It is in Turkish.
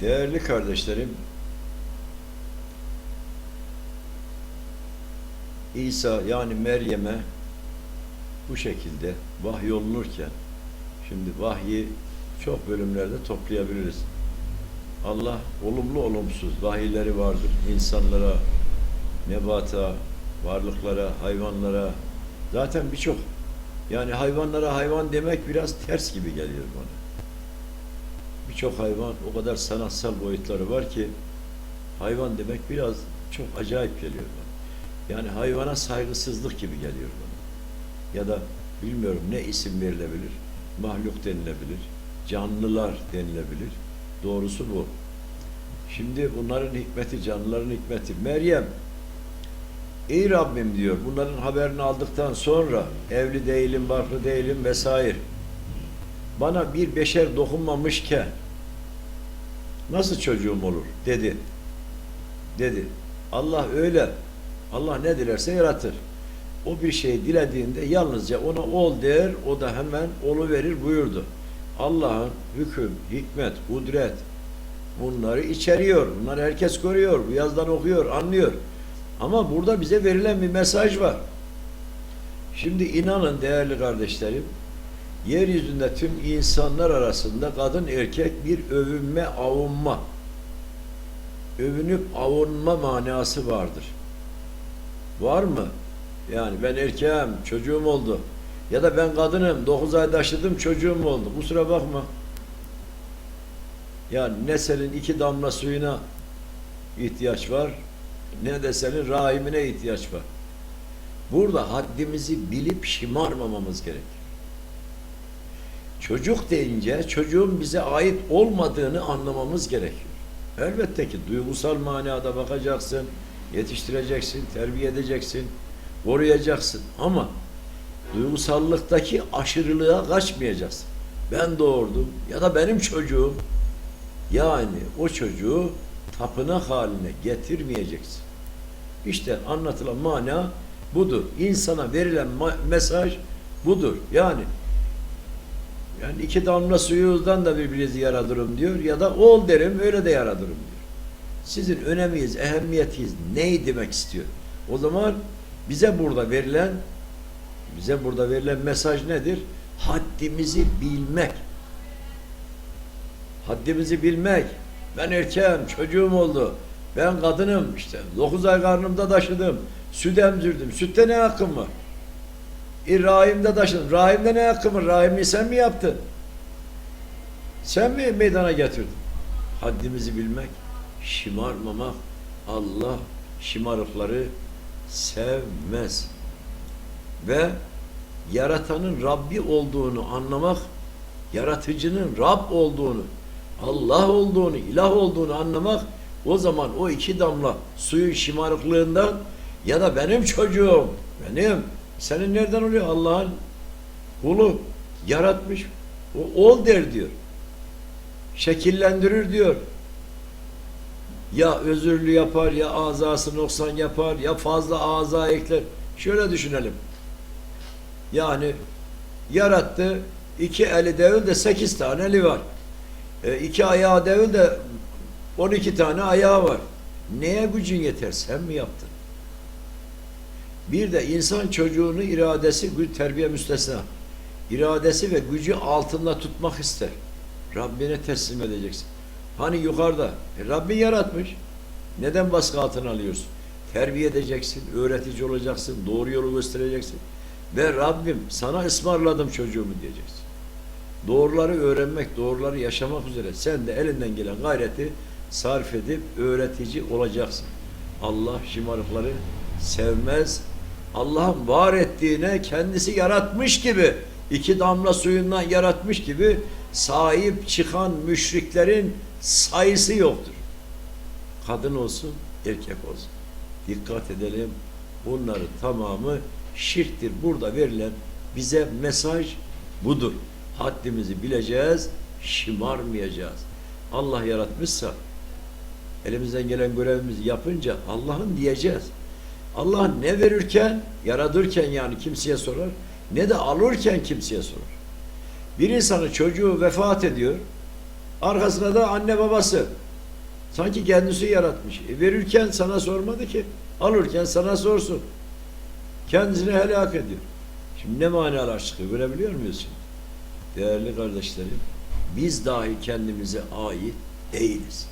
Değerli kardeşlerim, İsa yani Meryem'e bu şekilde vahyolunurken, şimdi vahyi çok bölümlerde toplayabiliriz. Allah olumlu olumsuz vahiyleri vardır. insanlara, nebata, varlıklara, hayvanlara, zaten birçok yani hayvanlara hayvan demek biraz ters gibi geliyor bana. Birçok hayvan o kadar sanatsal boyutları var ki hayvan demek biraz çok acayip geliyor bana. Yani hayvana saygısızlık gibi geliyor bana. Ya da bilmiyorum ne isim verilebilir, mahluk denilebilir, canlılar denilebilir. Doğrusu bu. Şimdi bunların hikmeti, canlıların hikmeti. Meryem, ey Rabbim diyor, bunların haberini aldıktan sonra evli değilim, barklı değilim vesaire. Bana bir beşer dokunmamışken nasıl çocuğum olur dedi. Dedi. Allah öyle. Allah ne dilerse yaratır. O bir şey dilediğinde yalnızca ona ol der, o da hemen olu verir buyurdu. Allah'ın hüküm, hikmet, kudret bunları içeriyor. Bunları herkes görüyor. Bu yazdan okuyor, anlıyor. Ama burada bize verilen bir mesaj var. Şimdi inanın değerli kardeşlerim, yeryüzünde tüm insanlar arasında kadın erkek bir övünme, avunma, övünüp avunma manası vardır. Var mı? Yani ben erkeğim, çocuğum oldu. Ya da ben kadınım, 9 ay taşıdım, çocuğum oldu. Kusura bakma. Yani ne senin iki damla suyuna ihtiyaç var, ne de senin rahimine ihtiyaç var. Burada haddimizi bilip şımarmamamız gerekir. Çocuk deyince çocuğun bize ait olmadığını anlamamız gerekiyor. Elbette ki duygusal manada bakacaksın, yetiştireceksin, terbiye edeceksin, koruyacaksın. Ama duygusallıktaki aşırılığa kaçmayacaksın. Ben doğurdum ya da benim çocuğum yani o çocuğu tapınak haline getirmeyeceksin. İşte anlatılan mana budur. İnsana verilen mesaj budur. Yani yani iki damla suyunuzdan da birbirinizi yaradırım diyor ya da ol derim öyle de yaradırım diyor. Sizin önemiyiz, ehemmiyetiyiz neyi demek istiyor? O zaman bize burada verilen bize burada verilen mesaj nedir? Haddimizi bilmek. Haddimizi bilmek. Ben erkeğim, çocuğum oldu. Ben kadınım işte. 9 ay karnımda taşıdım. Süt emzirdim. Sütte ne hakkım var? E, rahimde taşıdın. Rahimde ne hakkım var? Rahimi sen mi yaptın? Sen mi meydana getirdin? Haddimizi bilmek, şımarmamak. Allah şımarıkları sevmez. Ve yaratanın Rabbi olduğunu anlamak, yaratıcının Rab olduğunu, Allah olduğunu, ilah olduğunu anlamak o zaman o iki damla suyun şımarıklığından ya da benim çocuğum, benim, senin nereden oluyor? Allah'ın kulu yaratmış. O ol der diyor. Şekillendirir diyor. Ya özürlü yapar, ya azası noksan yapar, ya fazla aza ekler. Şöyle düşünelim. Yani yarattı, iki eli devil de sekiz tane eli var. E, iki ayağı devil de on iki tane ayağı var. Neye gücün yeter? Sen mi yaptın? Bir de insan çocuğunu iradesi, terbiye müstesna. İradesi ve gücü altında tutmak ister. Rabbine teslim edeceksin. Hani yukarıda. E, Rabbin yaratmış. Neden baskı altına alıyorsun? Terbiye edeceksin, öğretici olacaksın, doğru yolu göstereceksin. Ve Rabbim sana ısmarladım çocuğumu diyeceksin. Doğruları öğrenmek, doğruları yaşamak üzere sen de elinden gelen gayreti sarf edip öğretici olacaksın. Allah şımarıkları sevmez. Allah'ın var ettiğine kendisi yaratmış gibi, iki damla suyundan yaratmış gibi sahip çıkan müşriklerin sayısı yoktur. Kadın olsun, erkek olsun. Dikkat edelim. Bunların tamamı şirktir. Burada verilen bize mesaj budur. Haddimizi bileceğiz, şımarmayacağız. Allah yaratmışsa elimizden gelen görevimizi yapınca Allah'ın diyeceğiz. Allah ne verirken, yaratırken yani kimseye sorar, ne de alırken kimseye sorar. Bir insanın çocuğu vefat ediyor, arkasında da anne babası. Sanki kendisi yaratmış. E, verirken sana sormadı ki. Alırken sana sorsun. Kendisini helak ediyor. Şimdi ne manalar çıkıyor görebiliyor muyuz şimdi? Değerli kardeşlerim, biz dahi kendimize ait değiliz.